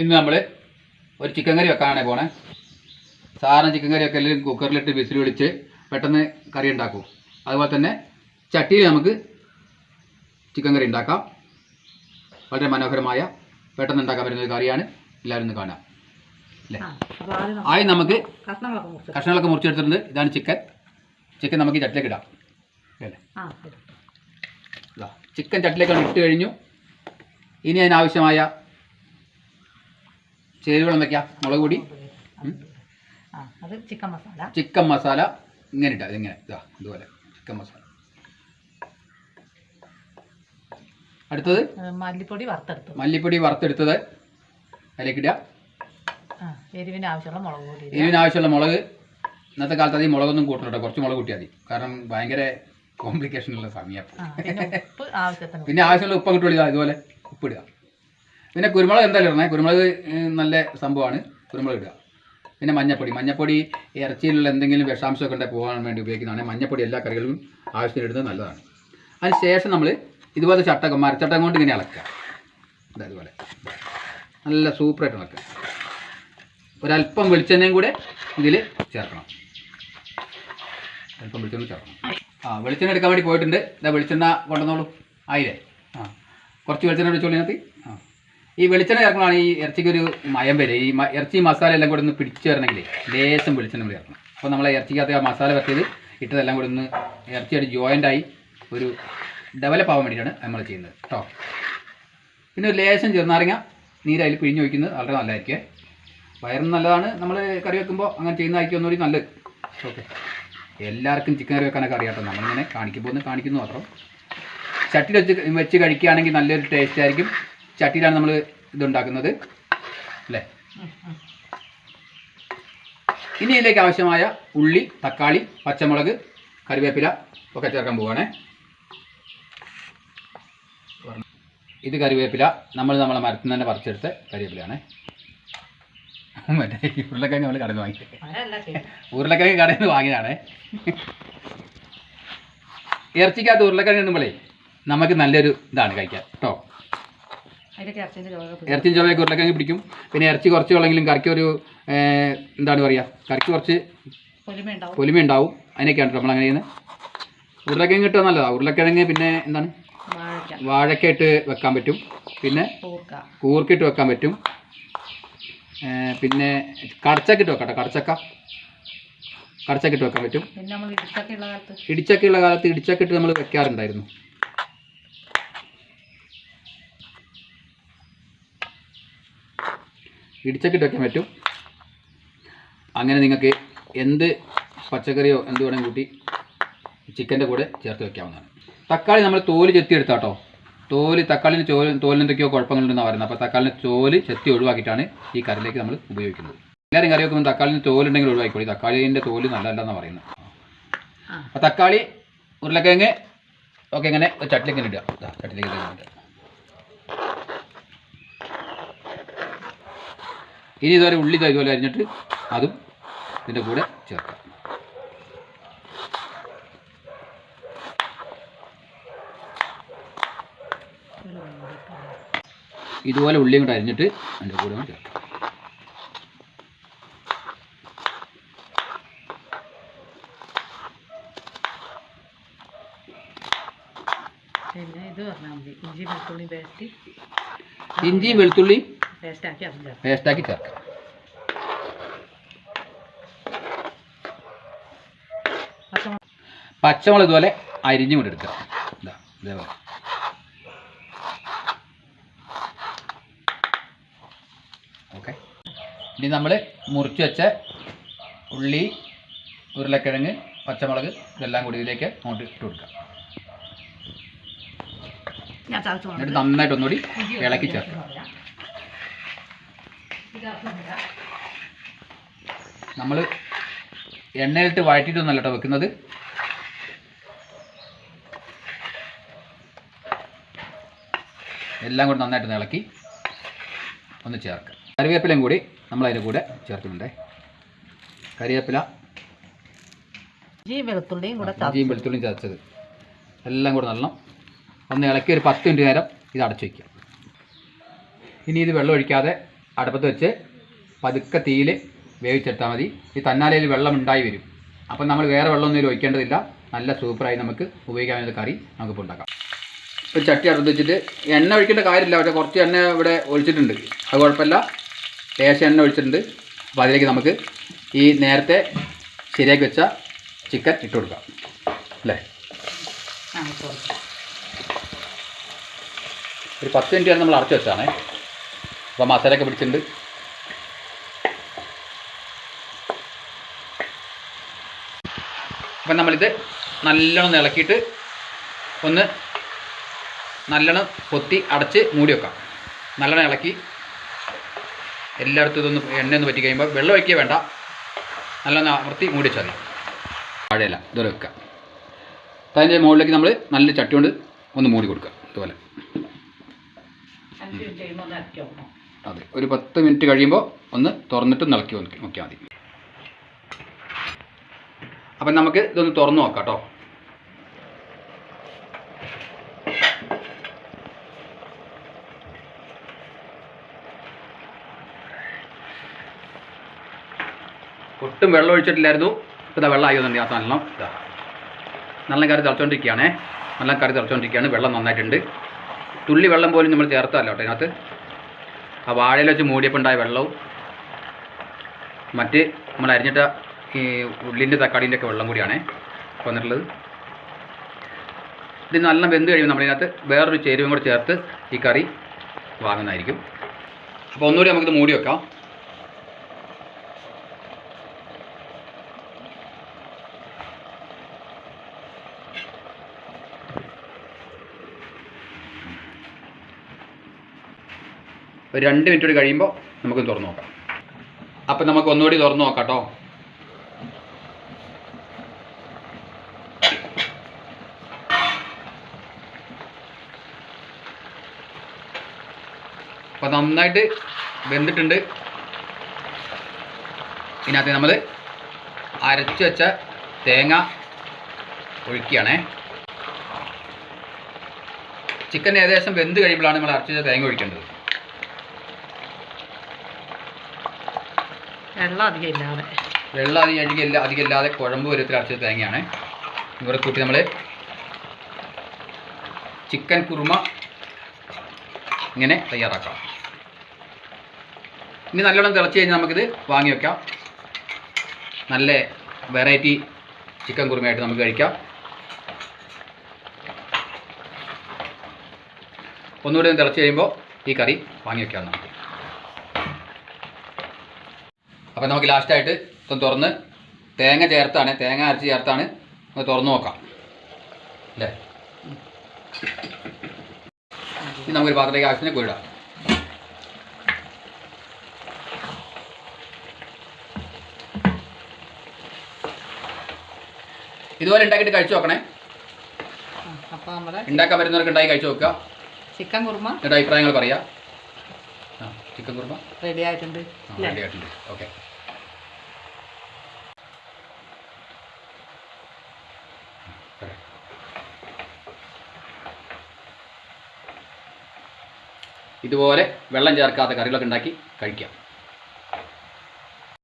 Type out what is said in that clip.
ഇന്ന് നമ്മൾ ഒരു ചിക്കൻ കറി വെക്കാനാണ് പോണേ. സാധാരണ ചിക്കൻ കറിയൊക്കെ എല്ലാം കുക്കറിലിട്ട് വിസിൽ വിളിച്ച് പെട്ടെന്ന് കറി ഉണ്ടാക്കും. അതുപോലെ തന്നെ ചട്ടിയിൽ നമുക്ക് ചിക്കൻ കറി ഉണ്ടാക്കാം. വളരെ മനോഹരമായ പെട്ടെന്ന് ഉണ്ടാക്കാൻ പറ്റുന്ന ഒരു കറിയാണ് എല്ലാവരും ഒന്ന് കാണാം. അല്ലേ? ആയി നമുക്ക് കഷ്ണങ്ങളൊക്കെ മുറിച്ച് കഷ്ണങ്ങളൊക്കെ മുറിച്ചെടുത്തിട്ടുണ്ട് ഇതാണ് ചിക്കൻ ചിക്കൻ നമുക്ക് ചട്ടിലേക്ക് ഇടാം. അല്ലേ? ചിക്കൻ ചട്ടിലേക്ക് ഇട്ട് കഴിഞ്ഞു. ഇനി അതിനാവശ്യമായ ചേരുവകൾ എന്തൊക്കെയാ? മുളക് പൊടി. അത് ചിക്കൻ മസാല. ചിക്കൻ മസാല. ഇങ്ങനെ ഇട്ടാ ഇതിങ്ങനെ ഇതാ ഇതുപോലെ. ചിക്കൻ മസാല. അടുത്തത്? മല്ലിപ്പൊടി വറുത്തെടുത്തു. മല്ലിപ്പൊടി വറുത്തെടുത്തത്. അതിലേക്ക് ഇടുക. ആ എരിവിന് ആവശ്യമുള്ള മുളക് പൊടി എരിവിന് ആവശ്യമുള്ള മുളക്. ഇന്നത്തെ കാലത്ത് അധികം മുളകൊന്നും കൂട്ടണം കേട്ടോ. കുറച്ച് മുളക് കൂട്ടിയാൽ മതി. കാരണം ഭയങ്കര കോംപ്ലിക്കേഷൻ ഉള്ള സമയം പിന്നെ ആവശ്യത്തിന് ഉപ്പ്. പിന്നെ ആവശ്യമുള്ള ഉപ്പ് അങ്ങോട്ട് ഇതുപോലെ ഉപ്പിടുക പിന്നെ കുരുമുളക് എന്തായാലും ഇടണേ. കുരുമുളക് നല്ല സംഭവമാണ്. കുരുമുളക് ഇടുക. പിന്നെ മഞ്ഞപ്പൊടി. മഞ്ഞപ്പൊടി ഇറച്ചിയിലുള്ള എന്തെങ്കിലും വിഷാംശമൊക്കെ ഉണ്ടെങ്കിൽ പോകാൻ വേണ്ടി ഉപയോഗിക്കുന്നതാണ്. മഞ്ഞപ്പൊടി എല്ലാ കറികളിലും ആവശ്യത്തിന് ഇടുന്നത് നല്ലതാണ്. അതിന് ശേഷം നമ്മൾ ഇതുപോലെ ചട്ടകം മരച്ചട്ടകം കൊണ്ട് ഇങ്ങനെ ഇളക്കുക. ഇതാ ഇതുപോലെ. നല്ല സൂപ്പറായിട്ട് ഇളക്കുക. ഒരല്പം വെളിച്ചെണ്ണയും കൂടെ ഇതിൽ ചേർക്കണം. അല്പം വെളിച്ചെണ്ണ ചേർക്കണം. ആ വെളിച്ചെണ്ണ എടുക്കാൻ വേണ്ടി പോയിട്ടുണ്ട്. ഇതാ വെളിച്ചെണ്ണ കൊണ്ടുവന്നോളൂ. ആയില്ലേ? ആ കുറച്ച് വെളിച്ചെണ്ണ വെച്ചോളൂ ഇതിനകത്ത്. ആ. ഈ വെളിച്ചെണ്ണ ചേർക്കണമാണ് ഈ ഇറച്ചിക്ക് ഒരു മയം വരെ. ഈ ഇറച്ചി മസാല എല്ലാം കൂടെ ഒന്ന് പിടിച്ചു വരണമെങ്കിൽ ലേശം വെളിച്ചെണ്ണ കൂടി ചേർക്കണം. അപ്പോൾ നമ്മളെ ഇറച്ചിക്കകത്ത് ആ മസാല പറ്റിയത് ഇട്ടതെല്ലാം കൂടെ ഒന്ന് ഇറച്ചിയായിട്ട് ജോയിന്റ് ആയി ഒരു ഡെവലപ്പ് ആവാൻ വേണ്ടിയിട്ടാണ് നമ്മൾ ചെയ്യുന്നത് കേട്ടോ പിന്നെ ഒരു ലേശം ചെറുനാരങ്ങ നീര് അതിൽ പിഴിഞ്ഞ് വയ്ക്കുന്നത് വളരെ നല്ലതായിരിക്കും. വയറും നല്ലതാണ്. നമ്മൾ കറി വെക്കുമ്പോൾ അങ്ങനെ ചെയ്യുന്നതായിരിക്കും ഒന്നുകൂടി നല്ലത്. ഓക്കെ. എല്ലാവർക്കും ചിക്കൻ കറി വെക്കാനൊക്കെ അറിയാട്ടോ നമ്മളിങ്ങനെ കാണിക്കുമ്പോൾ ഒന്ന് കാണിക്കുന്നു മാത്രം. ചട്ടിയിൽ വെച്ച് വെച്ച് കഴിക്കുകയാണെങ്കിൽ നല്ലൊരു ടേസ്റ്റ് ആയിരിക്കും. ചട്ടിയിലാണ് നമ്മൾ ഇതുണ്ടാക്കുന്നത്. അല്ലേ. ഇനി ഇതിലേക്ക് ആവശ്യമായ ഉള്ളി തക്കാളി പച്ചമുളക് കറിവേപ്പില ഒക്കെ ചേർക്കാൻ പോവുകയാണേ ഇത് കറിവേപ്പില. നമ്മൾ നമ്മളെ മരത്തിൽ തന്നെ പറിച്ചെടുത്ത കറിവേപ്പിലയാണേ. മറ്റേ ഉരുളക്കിഴങ്ങ് നമ്മൾ കടന്ന് വാങ്ങി. ഉരുളക്കിഴങ്ങ് കടയിൽ നിന്ന് വാങ്ങിയതാണേ. ഇറച്ചിക്കകത്ത് ഉരുളക്കിഴങ്ങ് ഇടുമ്പോഴേ നമുക്ക് നല്ലൊരു ഇതാണ് കഴിക്കാൻ. കേട്ടോ ഇറച്ചി ചുവയൊക്കെ ഉരുളക്കിഴങ്ങ് പിടിക്കും. പിന്നെ ഇറച്ചി കുറച്ച് ഉള്ളെങ്കിലും കറിക്ക് ഒരു എന്താണ് പറയുക കറിക്ക് കുറച്ച് പൊലിമ ഉണ്ടാവും. അതിനൊക്കെയാണ് നമ്മൾ അങ്ങനെ ചെയ്യുന്നത്. ഉരുളക്കിഴങ്ങ് ഇട്ടാൽ നല്ലതാണ് ഉരുളക്കിഴങ്ങ് പിന്നെ എന്താണ്? വാഴക്ക. ഇട്ട് വെക്കാൻ പറ്റും. പിന്നെ കൂർക്ക. കൂർക്കിട്ട് വെക്കാൻ പറ്റും. പിന്നെ കടച്ചക്ക ഇട്ട് വെക്കാം കടച്ചക്ക. കടച്ചക്ക ഇട്ട് വെക്കാൻ പറ്റും. പിന്നെ നമ്മൾ ഇടിച്ചൊക്കെ ഉള്ള കാലത്ത്? ഇടിച്ചക്കയുള്ള കാലത്ത് ഇടിച്ചക്ക ഇട്ട് നമ്മൾ വെക്കാറുണ്ടായിരുന്നു. ഇടിച്ചക്ക വയ്ക്കാൻ പറ്റും. അങ്ങനെ നിങ്ങൾക്ക് എന്ത് പച്ചക്കറിയോ എന്ത് വേണമെങ്കിൽ കൂട്ടി ചിക്കന്റെ കൂടെ ചേർത്ത് വെക്കാവുന്നതാണ്. തക്കാളി നമ്മൾ തോൽ ചെത്തി എടുത്താട്ടോ. തോൽ തക്കാളിന് ചോൽ തോലിന് എന്തൊക്കെയോ കുഴപ്പങ്ങളുണ്ടെന്നാണ് പറയുന്നത്. അപ്പോൾ തക്കാളിന് ചോൽ ചെത്തി ഒഴിവാക്കിയിട്ടാണ് ഈ കറിയിലേക്ക് നമ്മൾ ഉപയോഗിക്കുന്നത്. എല്ലാവരും കറി വെക്കുമ്പോൾ തക്കാളിന് തോലുണ്ടെങ്കിൽ ഒഴിവാക്കിക്കോളി. തക്കാളിന്റെ തോൽ നല്ലതല്ലെന്നാണ് പറയുന്നത്. അപ്പോൾ തക്കാളി ഉരുളക്കിഴങ്ങ് ഒക്കെ ഇങ്ങനെ ചട്ടിലേക്ക് ഇടുക. ചട്ടിലേക്ക് ഇടുക. ഇനി ഇതുവരെ ഉള്ളി ഇതുപോലെ അരിഞ്ഞിട്ട് അതും ഇതിന്റെ കൂടെ ചേർക്കാം. ഇതുപോലെ ഉള്ളിയും കൂടെ അരിഞ്ഞിട്ട് അതിന്റെ കൂടെ ചേർക്കാം. ഇഞ്ചി വെളുത്തുള്ളി പേസ്റ്റാക്കി ചേർക്കാം പച്ചമുളക് ഇതുപോലെ അരിഞ്ഞു കൂടെ എടുക്കുക. ഇതാ ഇതേപോലെ ഓക്കെ ഇനി നമ്മൾ മുറിച്ച് വെച്ച ഉള്ളി ഉരുളക്കിഴങ്ങ് പച്ചമുളക് ഇതെല്ലാം കൂടി ഇതിലേക്ക് അങ്ങോട്ട് ഇട്ട് ചതച്ചു എന്നിട്ട് നന്നായിട്ട് ഒന്നുകൂടി ഇളക്കി ചേർക്കുക നമ്മൾ എണ്ണയിലിട്ട് വഴറ്റിയിട്ടൊന്നല്ല കേട്ടോ വെക്കുന്നത്. എല്ലാം കൂടി നന്നായിട്ട് ഇളക്കി ഒന്ന് ചേർക്കാം കറിവേപ്പിലയും കൂടി നമ്മൾ അതിന്റെ കൂടെ ചേർക്കുന്നുണ്ടേ. കറിവേപ്പില ജീം വെളുത്തുള്ളിയും കൂടെ ഇഞ്ചിയും വെളുത്തുള്ളിയും ചതച്ചത്. എല്ലാം കൂടെ നല്ല ഒന്ന് ഇളക്കി ഒരു പത്ത് മിനിറ്റ് നേരം ഇത് അടച്ചു വയ്ക്കുക. ഇനി ഇത് വെള്ളം ഒഴിക്കാതെ അടുപ്പത്ത് വെച്ച് പതുക്കെ തീയിൽ വേവിച്ചെടുത്താൽ മതി. ഈ തന്നാലയിൽ വെള്ളം ഉണ്ടായി വരും. അപ്പം നമ്മൾ വേറെ വെള്ളമൊന്നും ഒഴിക്കേണ്ടതില്ല. നല്ല സൂപ്പറായി നമുക്ക് ഉപയോഗിക്കാൻ വേണ്ട കറി നമുക്കിപ്പോൾ ഉണ്ടാക്കാം. ഒരു ചട്ടി അടുത്ത് വെച്ചിട്ട് എണ്ണ ഒഴിക്കേണ്ട കാര്യമില്ല. പക്ഷേ കുറച്ച് എണ്ണ ഇവിടെ ഒഴിച്ചിട്ടുണ്ട്. അത് കുഴപ്പമില്ല. ലേശം എണ്ണ ഒഴിച്ചിട്ടുണ്ട്. അപ്പോൾ അതിലേക്ക് നമുക്ക് ഈ നേരത്തെ ശരിയാക്കി വെച്ച ചിക്കൻ ഇട്ട് കൊടുക്കാം. അല്ലേ? ഒരു പത്ത് മിനിറ്റ് വരെ നമ്മൾ അടച്ചു വെച്ചാണേ അപ്പോൾ മസാലയൊക്കെ പിടിച്ചിട്ടുണ്ട്. അപ്പം നമ്മളിത് നല്ലോണം ഇളക്കിയിട്ട് ഒന്ന് നല്ലോണം പൊത്തി അടച്ച് മൂടി വെക്കാം. നല്ലോണം ഇളക്കി എല്ലായിടത്തും ഇതൊന്ന് എണ്ണ ഒന്ന് പറ്റി കഴിയുമ്പോൾ വെള്ളം ഒഴിക്കുക വേണ്ട. നല്ലോണം അമർത്തി മൂടി വെച്ചാൽ മതി. താഴെയല്ല ഇതുപോലെ വെക്കുക അപ്പം അതിന്റെ മുകളിലേക്ക് നമ്മൾ നല്ല ചട്ടി കൊണ്ട് ഒന്ന് മൂടി കൊടുക്കുക ഇതുപോലെ. അതെ ഒരു പത്ത് മിനിറ്റ് കഴിയുമ്പോൾ ഒന്ന് തുറന്നിട്ട് നിളക്കി നോക്കിയാൽ മതി. അപ്പം നമുക്ക് ഇതൊന്ന് തുറന്നു നോക്കാം കേട്ടോ ഒട്ടും വെള്ളം ഒഴിച്ചിട്ടില്ലായിരുന്നു. ഇപ്പോൾ ഇതാ വെള്ളം ആയി വന്നിട്ടുണ്ട് ആ നല്ലോ നല്ല കറി തിളച്ചുകൊണ്ടിരിക്കുകയാണേ നല്ല കറി തിളച്ചുകൊണ്ടിരിക്കുകയാണ് വെള്ളം നന്നായിട്ടുണ്ട്. തുള്ളി വെള്ളം പോലും നമ്മൾ ചേർത്തല്ല കേട്ടോ ഇതിനകത്ത് ആ വാഴയിൽ വെച്ച് മൂടിയപ്പോൾ ഉണ്ടായ വെള്ളവും മറ്റ് നമ്മൾ അരിഞ്ഞിട്ട ഈ ഉള്ളിന്റെ തക്കാളിന്റെ ഒക്കെ വെള്ളം കൂടിയാണ് വന്നിട്ടുള്ളത്. ഇത് നല്ല വെന്ത് കഴിയുമ്പോൾ നമ്മളിതിനകത്ത് വേറൊരു ചേരുവയും കൂടെ ചേർത്ത് ഈ കറി വാങ്ങുന്നതായിരിക്കും. അപ്പോൾ ഒന്നുകൂടി നമുക്കിത് മൂടി വെക്കാം. ഒരു രണ്ട് മിനിറ്റ് കൂടി കഴിയുമ്പോൾ നമുക്ക് തുറന്നു നോക്കാം. അപ്പം നമുക്ക് ഒന്നുകൂടി തുറന്നു നോക്കാം കേട്ടോ അപ്പം നന്നായിട്ട് വെന്തിട്ടുണ്ട്. ഇതിനകത്ത് നമ്മൾ അരച്ചു വെച്ച തേങ്ങ ഒഴിക്കുകയാണേ. ചിക്കൻ ഏകദേശം വെന്ത് കഴിയുമ്പോഴാണ് നമ്മൾ അരച്ചു വെച്ച തേങ്ങ ഒഴിക്കേണ്ടത്. വെള്ളം അധികം ഇല്ലാതെ. വെള്ളം അധികം അധികം ഇല്ലാതെ കുഴമ്പ് വരത്തിൽ അരച്ച തേങ്ങയാണ്. ഇവിടെ കൂട്ടി നമ്മൾ ചിക്കൻ കുറുമ ഇങ്ങനെ തയ്യാറാക്കാം. ഇനി നല്ലോണം തിളച്ച് കഴിഞ്ഞാൽ നമുക്കിത് വാങ്ങി വെക്കാം. നല്ല വെറൈറ്റി ചിക്കൻ കുറുമയായിട്ട് നമുക്ക് കഴിക്കാം. ഒന്നുകൂടി ഒന്ന് തിളച്ച് കഴിയുമ്പോൾ ഈ കറി വാങ്ങി വെക്കാം നമുക്ക്. അപ്പം നമുക്ക് ലാസ്റ്റായിട്ട് ഇപ്പം തുറന്ന് തേങ്ങ ചേർത്താണ് തേങ്ങ അരച്ച് ചേർത്താണ് നമുക്ക് തുറന്ന് നോക്കാം. അല്ലേ? ഇനി നമുക്കൊരു പാത്രത്തിലേക്ക് ആവശ്യത്തിന് കുഴിടാം ഇതുപോലെ ഉണ്ടാക്കിയിട്ട് കഴിച്ചു നോക്കണേ. അപ്പോൾ ഉണ്ടാക്കാൻ പറ്റുന്നവർക്ക് ഉണ്ടാക്കി കഴിച്ചു നോക്കുക. ചിക്കൻ കുറുമ. എന്നിട്ട് അഭിപ്രായങ്ങൾ പറയാം. ചിക്കൻ കുറുമ റെഡി ആയിട്ടുണ്ട് റെഡി ആയിട്ടുണ്ട്. ഓക്കെ ഇതുപോലെ വെള്ളം ചേർക്കാത്ത കറികളൊക്കെ ഉണ്ടാക്കി കഴിക്കാം.